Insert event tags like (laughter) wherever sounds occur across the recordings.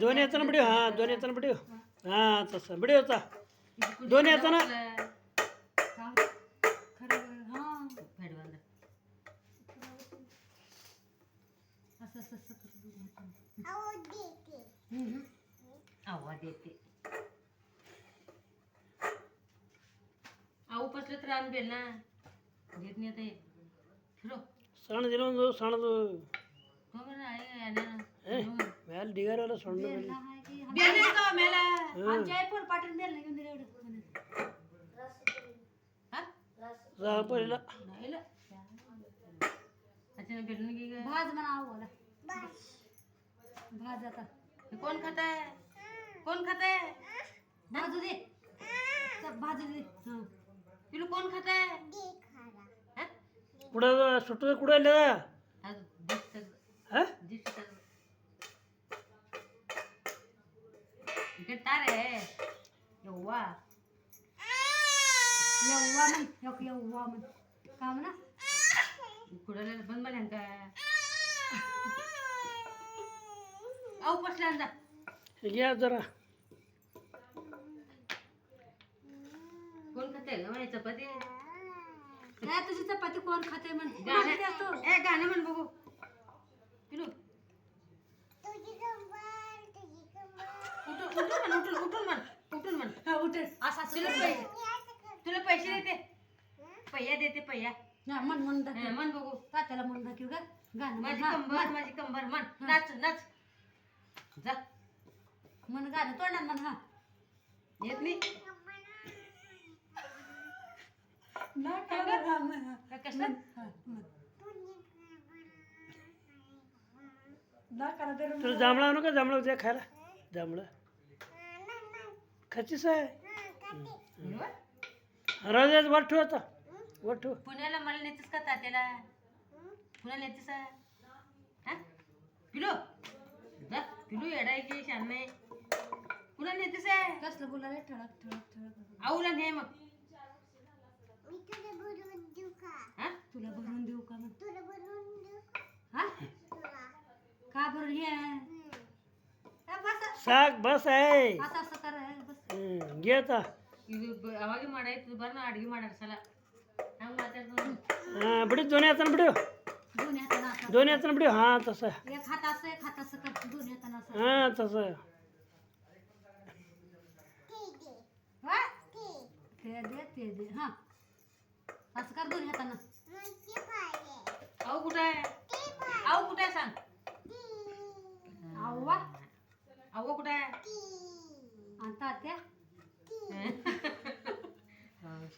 दोन्ही येतं ना बिडिओ हा दोन्ही येतं ना बिडिओ हां तसं. बिडिओचा दोन्ही येतं ना. आवाज येते. आऊ ना. घेत नाही सण दिलो सण दो आहे ना. ಏ ಮ್ಯಾಲೆ ಡಿಗಾರಲ್ಲ ಸಣ್ಣ बेल आहे की बेल नाही का मेला आमच्या आई पण पाटील बेल नाही घेऊन दिलं एवढं म्हणे. हा ಸಾಪ ಇಲ್ಲ नाही ला. अच्छा बेलून घे गं. भाज म्हणा आवला भाज आता हे कोण खात आहे कोण खात आहे भाजू दे चल, भाजू दे हां पिलू कोण खात आहे हा? 이게 딸에 여우와 여우와만 여기 여우와만 कामना कुडाला बंद मला का? आऊ बसला जा. घ्या जरा. कोण खाते ग म्हणे चपाती? नाही तुझी चपाती कोण खाते म्हण? गाणे ए गाणे म्हण बघू. उठून उठून म्हण उठून उठून म्हण उठून म्हण हा, उठे असा असं तुला कर. पैसे तुला पैसे देते पैया देते पैया हा, मन म्हण दाखव हं, म्हण बघू तात्याला म्हण दाखव ग गाणं माझी म्हण हा, कंबर माझी कंबर म्हण नाच नाच जा म्हण गाणं तोंडात म्हण हा येत नाही ना का कसं ना करा दे तुला जांभळा आणू का जांभळा उद्या खायला जांभळं खाचीच आहे? ठेव आता. वर ठेव पुण्याला मला नेतेस का तात्याला? पुण्याला नेतेस का? हा? पिलो. जा पिलू येडा आहे की शान नाही पुन्हा नेतेस आहे? कसलं बोलायला? ठळक ठळक ठळक. आऊला ने मग. हा? तुला भरून देऊ का म्हण हा? का भरून हे? हा, बस. साक बस आहे. असं हे, ಹ್ಮ್ ಗೇತ ಇದು ಬ- ಅವಾಗೆ ಮಾಡಾಯ್ತು ಬರ್ನ ಅಡ್ಗೆ ಮಾಡಾರ ಸಲ ಹಂಗೆ ಮಾತಾಡ್ತಾನೆ ಹಾಂ ಬಿಡಿ दोन्ही हातानं बिडू दोन्ही हातानं असं दोन्ही हातानं बिडू हां तसं एक हात असं एक हात असं कर दोन्ही हातानं असं हां तसं हा? ते दे ते दे हा असं कर दोन्ही हातानं अहो कुठं आहे अहो कुठं आहे सांग आव्वा अहो कुठं आहे आणि तात्या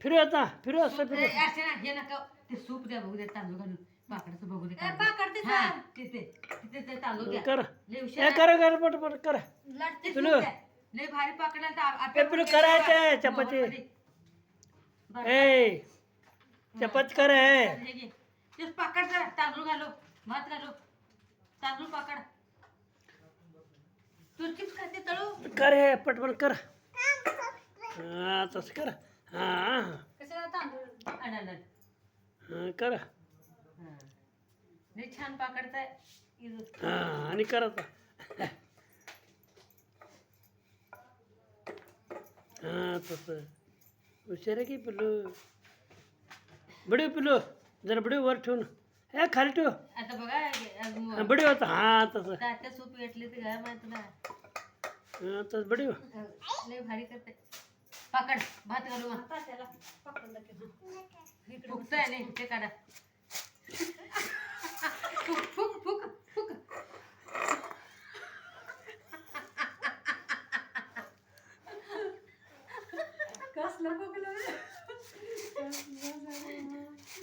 फिरू आता फिरू असं ए, फिरू असे ना हे नका. ते सूप द्या बघू दे तांदूळ घालून. पाकडाचं बघू दे ए, पाकड हा तिथं तिथे तिथे ते तांदूळ घ्या. कर. लय ए हुशार कर कर पट पट कर. लढते ते पिलू. सूप द्या. लय भारी पाकडाला तर आ- ए आपल्या. चपाती. बरं. ए चपाती कर ए. हे घे. तेच पाकड करा तांदूळ घालो भात घालो. तांदूळ पाकड तू चिप्स खाते तळू. कर हे पटपट कर. हां तसं कर. हां. कशाला तांदूळ आणायला हां कर. हा. लय छान. हां आणि कर आता. हां तसं. हुशार आहे की पिल्लू? बडी पिल्लू जरा बडी वर ठेवून हे खाली ठेव. आता बघा आज हां, बडी होता हां तसं. तात्या सूप घेतले ते घ्या माहिती तुला हां तसं बडी हो. लय भारी करते. पाकड भात घालू. मग. फुकताय नाही ते काढा. फुक फुक फुक फुक. कसलं बघलं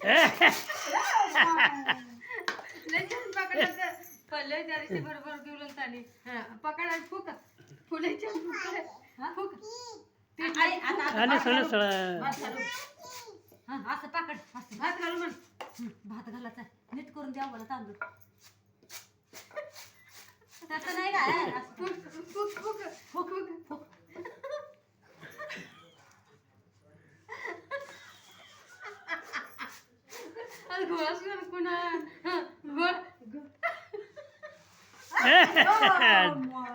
ए, लय छान पाकड पल्ले त्या दिवशी बरोबर घेऊन हा, पकड फुक. फुलाच्या फुक. भात घालू. सळ भात घालू. हा असं पाकड असं भात घालू म्हण. हं, भात घालायचा नीट करून द्या मला तांदूळ. तसं नाही काय? असं फुक फुक फुक फुक फुक. अरे गोळा सुद्धा कुणा. गोळ. (laughs) मग.